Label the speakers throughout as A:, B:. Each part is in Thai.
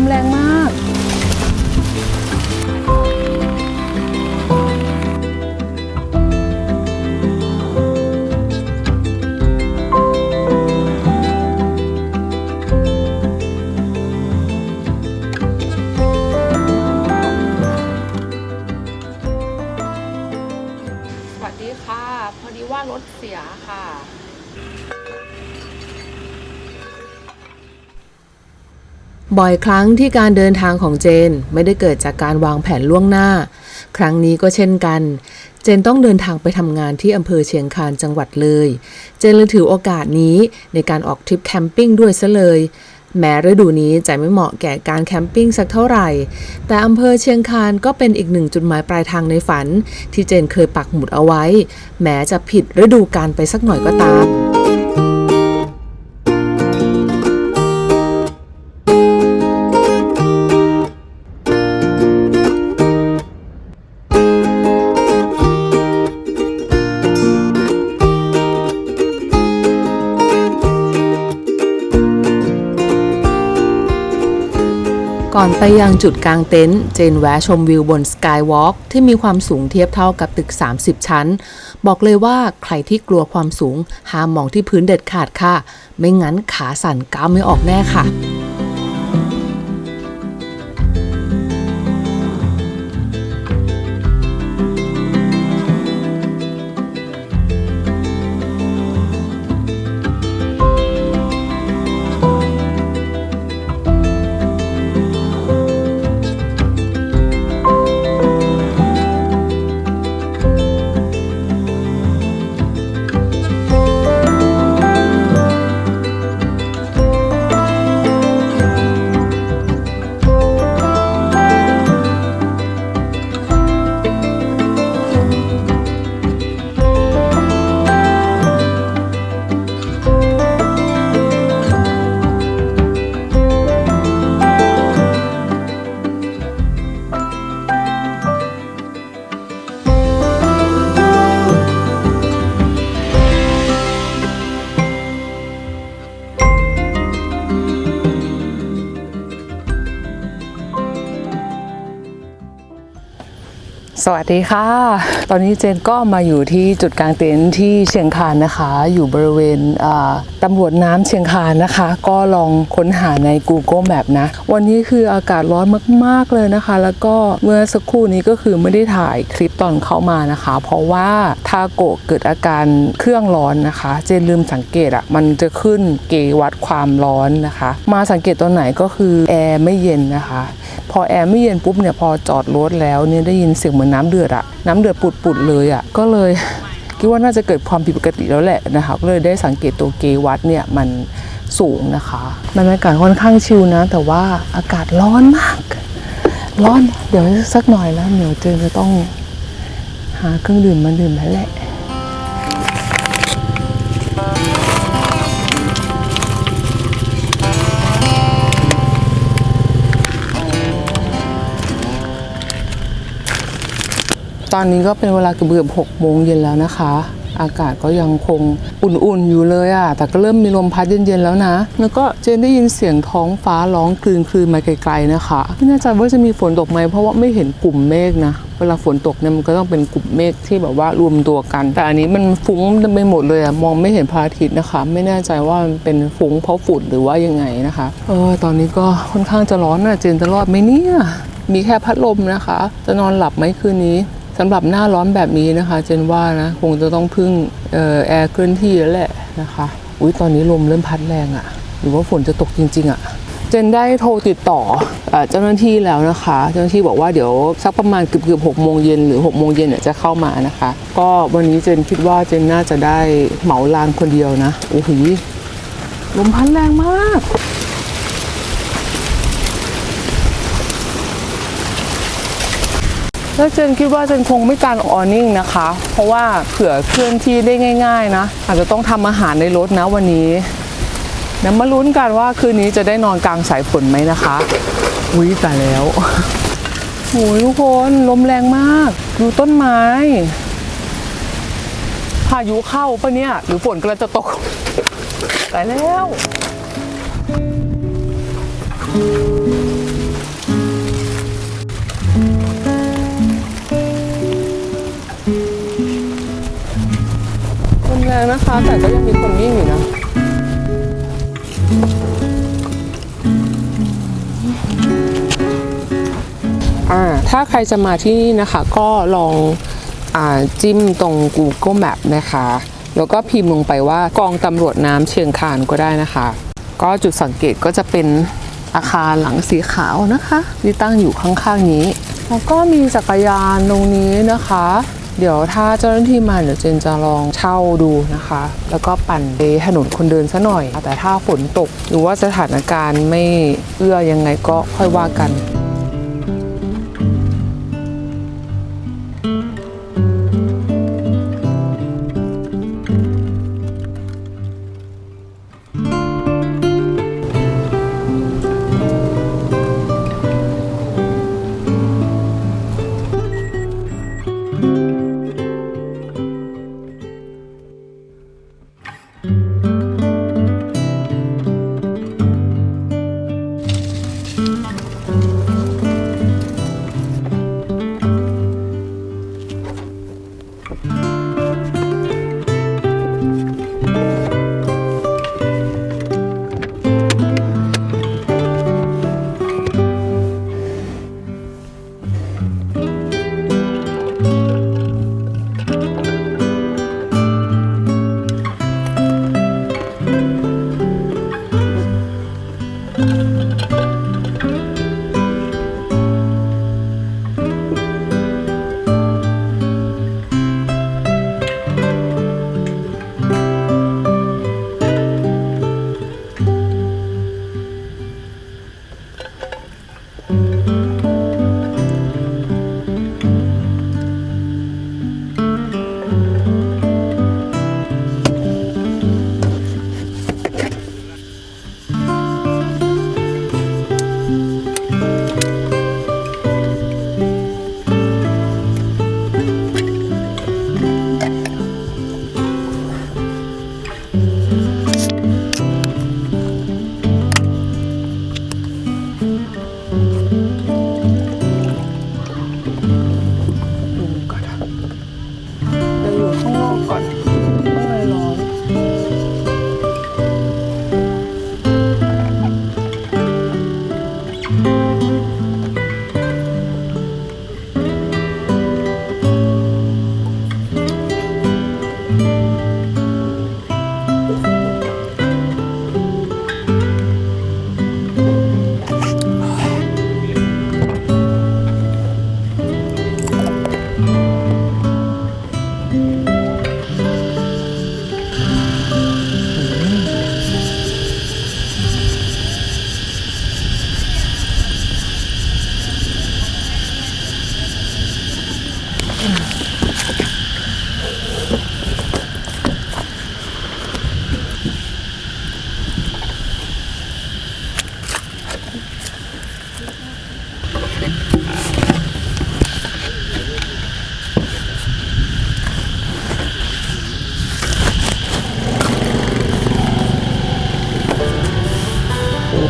A: มแรงมาก
B: บ่อยครั้งที่การเดินทางของเจนไม่ได้เกิดจากการวางแผนล่วงหน้า ครั้งนี้ก็เช่นกัน เจนต้องเดินทางไปทำงานที่อำเภอเชียงคานจังหวัดเลย เจนเลยถือโอกาสนี้ในการออกทริปแคมปิ้งด้วยซะเลยแม้ฤดูนี้จะไม่เหมาะแก่การแคมปิ้งสักเท่าไหร่ แต่อำเภอเชียงคานก็เป็นอีกหนึ่งจุดหมายปลายทางในฝัน ที่เจนเคยปักหมุดเอาไว้ แม้จะผิดฤดูกาลไปสักหน่อยก็ตาม ก่อนไปยังจุดกลางเต็นท์เจนแวะชมวิวบนสกายวอล์กที่มีความสูงเทียบเท่ากับตึก 30 ชั้น บอกเลยว่าใครที่กลัวความสูง ห้ามมองที่พื้นเด็ดขาดค่ะ ไม่งั้นขาสั่นก้าวไม่ออกแน่ค่ะ
A: สวัสดีค่ะ ตอนนี้เจนก็มาอยู่ที่จุดกลางเต็นท์ที่เชียงคานนะคะ อยู่บริเวณอ่าตำรวจน้ำเชียงคานนะคะ ก็ลองค้นหาใน Google Map นะ วันนี้คืออากาศร้อนมาก ๆ เลยนะคะ แล้วก็เมื่อสักครู่นี้ก็คือไม่ได้ถ่ายคลิปตอนเข้ามานะคะ เพราะว่าทาโกะเกิดอาการเครื่องร้อนนะคะ เจนลืมสังเกตอะมันจะขึ้นเกวัดความร้อนนะคะ มาสังเกตตอนไหนก็คือแอร์ไม่เย็นนะคะ พอแอร์ไม่เย็นปุ๊บเนี่ยพอจอดรถแล้วเนี่ยได้ยินเสียงเหมือนน้ำเดือดอะน้ำเดือดปุดๆเลยอะก็เลยคิดว่าน่าจะเกิดความผิดปกติแล้วแหละนะคะก็เลยได้สังเกตตัวเกวัดเนี่ยมันสูงนะคะบรรยากาศค่อนข้างชิลนะ แต่ว่าอากาศร้อนมาก ร้อนเดี๋ยวสักหน่อยแล้วเดี๋ยวเจนจะต้องหาเครื่องดื่มมาดื่มแล้วแหละ อนนี้ก็เป็นเวลาเกือบหกโมงเย็นแล้วนะคะ อากาศก็ยังคงอุ่นๆอยู่เลยอะแต่ก็เริ่มมีลมพัดเย็นๆแล้วนะ แล้วก็เจนได้ยินเสียงท้องฟ้าร้องคลืนคลืนๆมาไกลๆนะคะไม่แน่ใจว่าจะมีฝนตกไหมเพราะว่าไม่เห็นกลุ่มเมฆนะเวลาฝนตกเนี่ยมันก็ต้องเป็นกลุ่มเมฆที่แบบว่ารวมตัวกัน แต่อันนี้มันฟุ้งไปหมดเลยอะมองไม่เห็นพระอาทิตย์นะคะ ไม่แน่ใจว่ามันเป็นฟุ้งเพราะฝุ่นหรือว่ายังไงนะคะเออตอนนี้ก็ค่อนข้างจะร้อนนะเจนจะรอดไหมเนี่ยมีแค่พัดลมนะคะ จะนอนหลับไหมคืนนี้ สำหรับหน้าร้อนแบบนี้นะคะ เจนว่านะคงจะต้องพึ่งออแอร์เคลื่อนที่แล้วแหละนะคะอุ้ยตอนนี้ลมเริ่มพัดแรงอะ่ะ หรือว่าฝนจะตกจริง ๆอะ่ะเจนได้โทรติดต่อเอ่อเจ้าหน้าที่แล้วนะคะ เจ้าหน้าที่บอกว่าเดี๋ยวสักประมาณเกือบเกือบหกโมงเย็นหรือหกโมงเย็นเนี่ยจะเข้ามานะคะ ก็วันนี้เจนคิดว่าเจนน่าจะได้เหมาลานคนเดียวนะโอ้โหลมพัดแรงมาก แล้วเจนคิดว่าเจนคงไม่การออนิ่งนะคะ เพราะว่าเผื่อเคลื่อนที่ได้ง่าย ๆ นะ อาจจะต้องทำอาหารในรถนะวันนี้เดี๋ยวมาลุ้นกันว่าคืนนี้จะได้นอนกลางสายฝนไหมนะคะอุ้ยแต่แล้วโอ้ยทุกคนลมแรงมาก ดูต้นไม้ พายุเข้าปะเนี่ย หรือฝนกำลังจะตกแตายแล้ว แล้วนะคะ แต่ก็ยังมีคนวิ่งอยู่นะอ่าถ้าใครจะมาที่นี่นะคะ ก็ลองอ่าจิ้มตรง Google Map นะคะ แล้วก็พิมพ์ลงไปว่ากองตำรวจน้ำเชียงคานก็ได้นะคะ ก็จุดสังเกตก็จะเป็นอาคารหลังสีขาวนะคะ ที่ตั้งอยู่ข้างๆนี้ แล้วก็มีจักรยานตรงนี้นะคะ เดี๋ยวถ้าเจ้าหน้าที่มาเดี๋ยวเจนจะลองเช่าดูนะคะ แล้วก็ปั่นไปถนนคนเดินซะหน่อย แต่ถ้าฝนตกหรือว่าสถานการณ์ไม่เอื้อยังไงก็ค่อยว่ากัน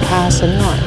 A: ผ้าฉันหน่อย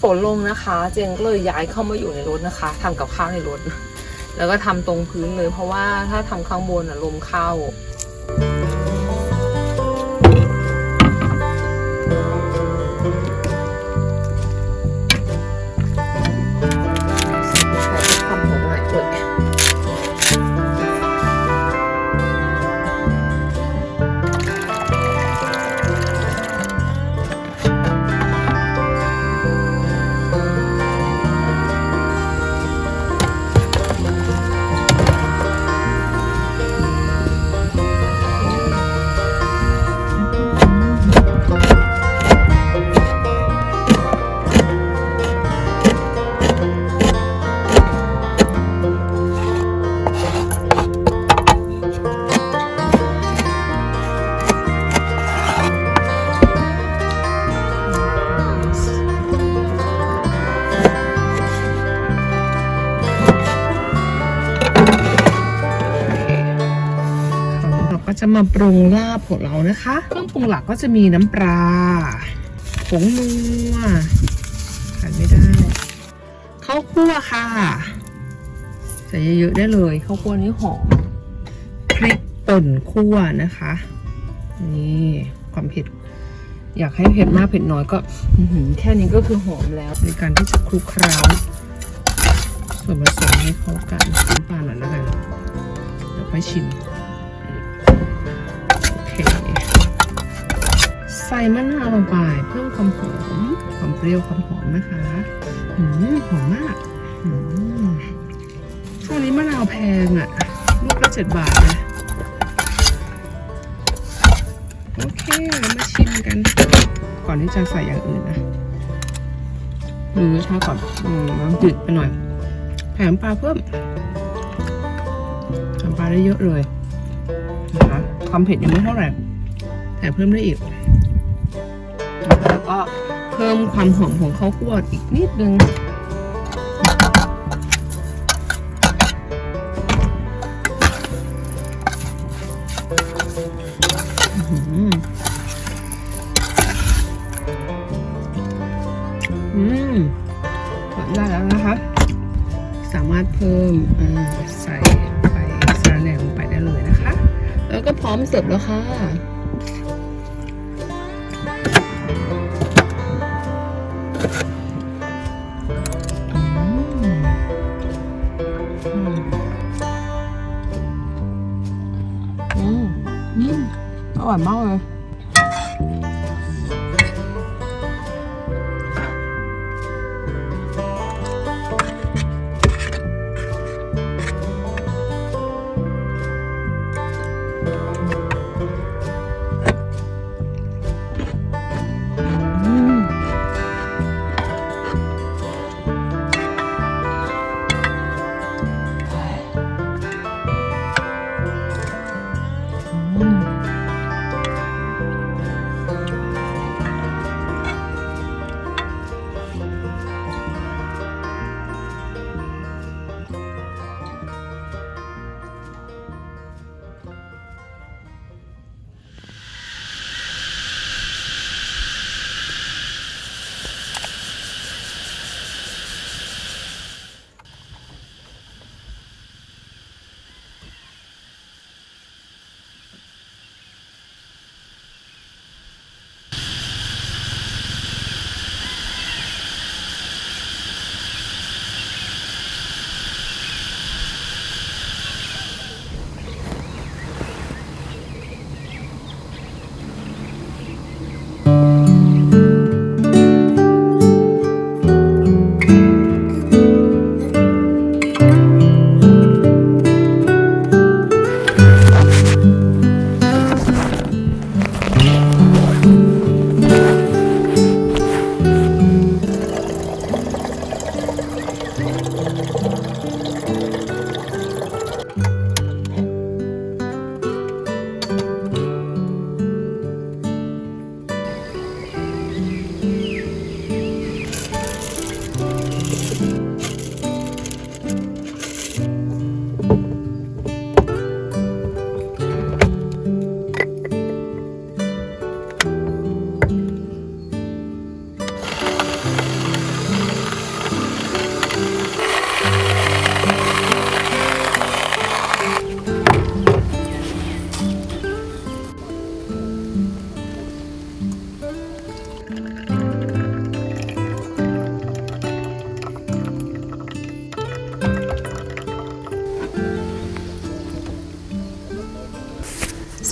A: ฝนลงนะคะ เจงก็เลยย้ายเข้ามาอยู่ในรถนะคะทำกับข้าวในรถ แล้วก็ทำตรงพื้นเลย เพราะว่าถ้าทำข้างบนอะลมเข้า จะมาปรุงลาบของเรานะคะ เครื่องปรุงหลักก็จะมีน้ำปลาผงนัวขาดไม่ได้ข้าวคั่วค่ะ ใส่เยอะๆได้เลยข้าวคั่วนี้หอมพริกป่นคั่วนะคะ นี่ความเผ็ด อยากให้เผ็ดมากเผ็ดน้อยก็แค่นี้ก็คือหอมแล้วในการที่จะคลุกเคล้าส่วนผสมให้เข้ากันน้ำปลาหน่อยแล้วกันเดี๋ยวค่อยชิม ใส่มะนาวลงไปเพิ่มความหอมความเปรี้ยวความหอมนะคะหืมหอมมากมช่วงนี้มะนาวแพงอะลูกละเจ็ดบาทเลยโอเคเรามาชิมกัน ก่อนที่จะใส่อย่างอื่นนะดูรสชาติก่อนอืมน้ำจืดไปหน่อยแถมปลาเพิ่มแถมปลาได้เยอะเลยนะคะ ความเผ็ดยังไม่เท่าไหร่ แต่เพิ่มได้อีก แล้วก็เพิ่มความหอมของข้าวคั่วอีกนิดนึง มอืมอร่อยมากเลย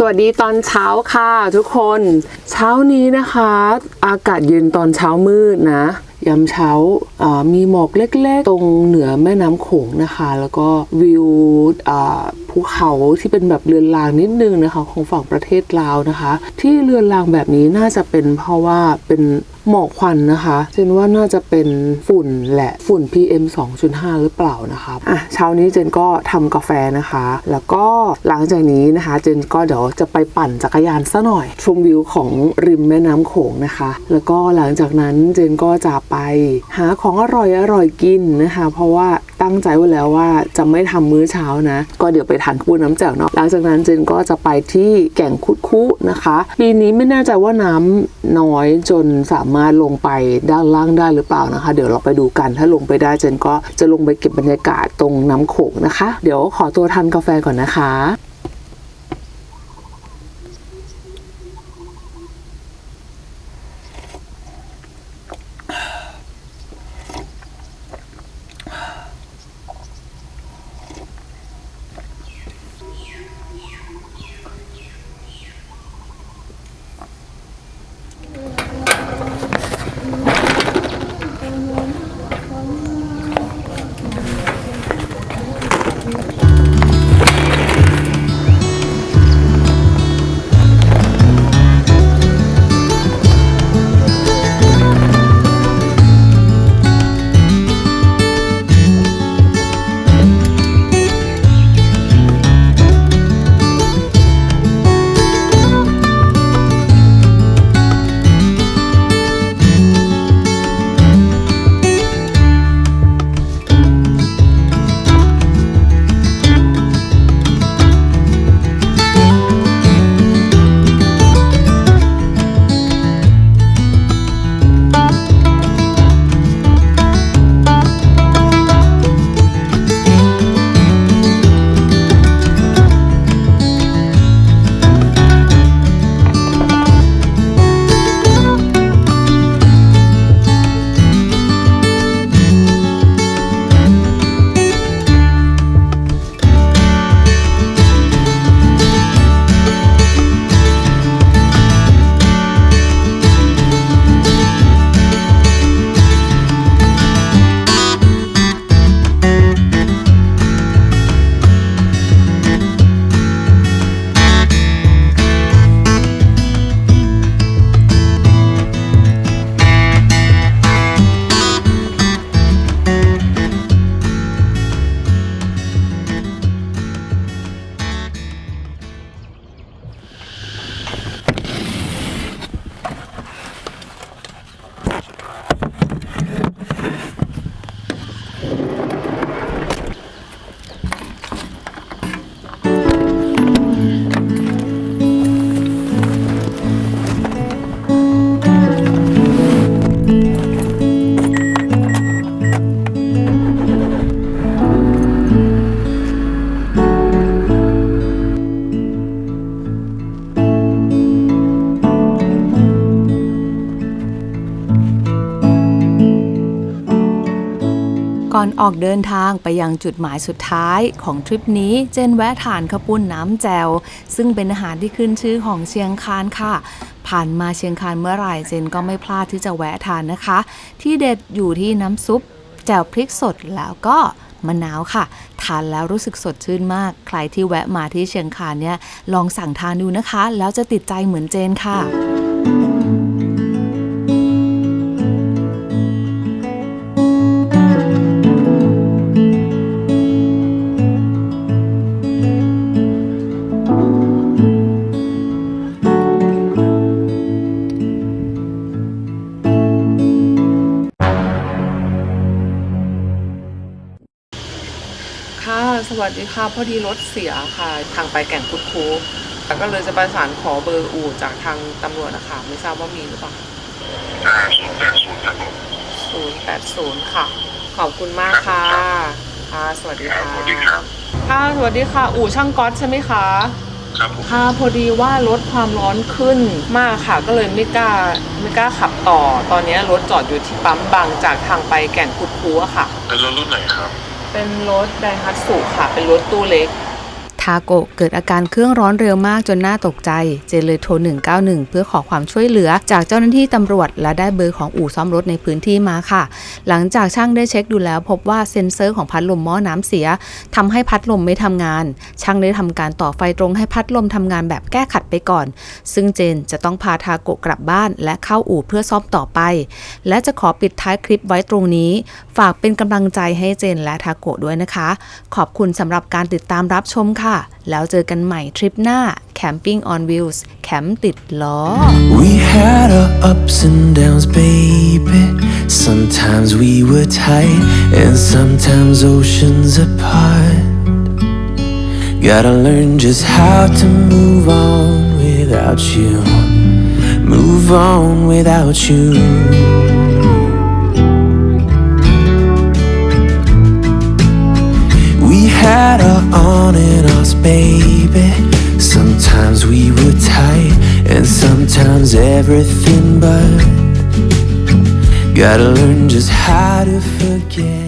A: วัสดีตอนเช้าค่ะทุกคน เช้านี้นะคะ อากาศเย็นตอนเช้ามืดนะยามเช้าามีหมอกเล็กๆ ตรงเหนือแม่น้ำโขงนะคะ แล้วก็วิวภูเขาที่เป็นแบบเรือนรางนิดนึงนะคะ ของฝั่งประเทศลาวนะคะ ที่เรือนรางแบบนี้น่าจะเป็นเพราะว่าเป็น หมอกควันนะคะเจนว่าน่าจะเป็นฝุ่นแหละฝุ่น PM 2.5 หรือเปล่านะคะอะเช้านี้เจนก็ทำกาแฟนะคะ แล้วก็หลังจากนี้นะคะ เจนก็เดี๋ยวจะไปปั่นจักรยานซะหน่อย ชมวิวของริมแม่น้ำโขงนะคะ แล้วก็หลังจากนั้นเจนก็จะไปหาของอร่อยอร่อยกินนะคะ เพราะว่าตั้งใจไว้แล้วว่าจะไม่ทำมื้อเช้านะ ก็เดี๋ยวไปทานคูน้ำแจ่วเนาะหลังจากนั้นเจนก็จะไปที่แก่งคุดคุนะคะปีนี้ไม่แน่ใจว่าน้ำน้อยจนสามารถลงไปด้านล่างได้หรือเปล่านะคะ เดี๋ยวเราไปดูกันถ้าลงไปได้เจนก็จะลงไปเก็บบรรยากาศตรงน้ำโขงนะคะ เดี๋ยวขอตัวทานกาแฟก่อนนะคะ
B: ก่อนออกเดินทางไปยังจุดหมายสุดท้ายของทริปนี้เจนแวะทานข้าวปุ้นน้ำแจว ซึ่งเป็นอาหารที่ขึ้นชื่อของเชียงคานค่ะ ผ่านมาเชียงคานเมื่อไหร่เจนก็ไม่พลาดที่จะแวะทานนะคะ ที่เด็ดอยู่ที่น้ำซุปแจ่วพริกสดแล้วก็มะนาวค่ะ ทานแล้วรู้สึกสดชื่นมาก ใครที่แวะมาที่เชียงคานเนี่ยลองสั่งทานดูนะคะ แล้วจะติดใจเหมือนเจนค่ะ
A: ค่ะ ค่ะพอดีรถเสียค่ะ ทางไปแก่งคุดคูแล้วก็เลยจะประสานขอเบอร์อู่จากทางตำรวจนะคะไม่ทราบว่ามีหรือเปล่า
C: อ่าศูนย์แปดศูนย์ครับผม
A: ศูนย์แปดศูนย์ค่ะ ขอบคุณมากค่ะค่ะสวัสดี
C: ครับ
A: ค่ะ
C: สวัสดีครับ
A: ค่ะสวัสดีค่ะ อู่ช่างก๊อตใช่ไหมคะ
C: ครับผม
A: ค่ะพอดีว่าลดความร้อนขึ้นมากค่ะ ก็เลยไม่กล้าไม่กล้าขับต่อ ตอนนี้รถจอดอยู่ที่ปั๊มบางจากทางไปแก่งคุดคูอะค่ะ
C: เป็นรถรุ่นไหนครับ
A: เป็นรถแดฮัตสุค่ะ เป็นรถตู้เล็ก
B: ทาโกะเกิดอาการเครื่องร้อนเร็วมากจนน่าตกใจ เจนเลยโทร 191 เพื่อขอความช่วยเหลือจากเจ้าหน้าที่ตำรวจ และได้เบอร์ของอู่ซ่อมรถในพื้นที่มาค่ะ หลังจากช่างได้เช็คดูแล้วพบว่าเซ็นเซอร์ของพัดลมหม้อน้ำเสียทำให้พัดลมไม่ทำงาน ช่างได้ทำการต่อไฟตรงให้พัดลมทำงานแบบแก้ขัดไปก่อน ซึ่งเจนจะต้องพาทาโกะกลับบ้านและเข้าอู่เพื่อซ่อมต่อไป และจะขอปิดท้ายคลิปไว้ตรงนี้ ฝากเป็นกำลังใจให้เจนและทาโกะด้วยนะคะ ขอบคุณสำหรับการติดตามรับชมค่ะแล้วเจอกันใหม่ทริปหน้า Camping on Wheels แคมป์ติดล้อ
D: We had our ups and downs, baby. Sometimes we were tight, and sometimes oceans apart. Gotta learn just how to move on without you. Move on without you. Had our on and offs, baby. Sometimes we were tight, and sometimes everything but. Gotta learn just how to forget.